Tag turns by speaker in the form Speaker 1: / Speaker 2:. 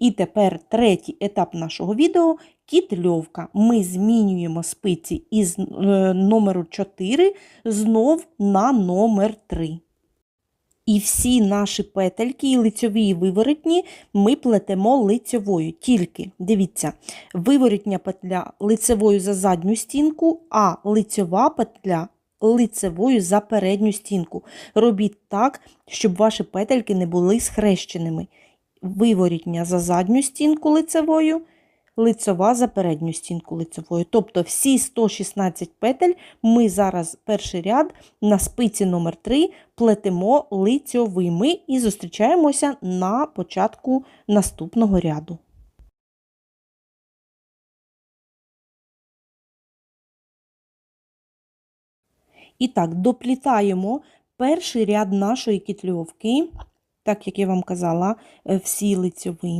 Speaker 1: І тепер третій етап нашого відео кітльовка. Ми змінюємо спиці із е, номеру 4 знов на номер 3. І всі наші петельки, і лицьові, і виворотні, ми плетемо лицьовою. Тільки, дивіться, виворотня петля лицевою за задню стінку, а лицьова петля лицевою за передню стінку. Робіть так, щоб ваші петельки не були схрещеними. Виворітня за задню стінку лицевою, лицева за передню стінку лицевою. Тобто всі 116 петель ми зараз перший ряд на спиці номер 3 плетемо лицьовими і зустрічаємося на початку наступного ряду. І так, доплітаємо перший ряд нашої кітльовки, так як я вам казала, е, всі лицьові.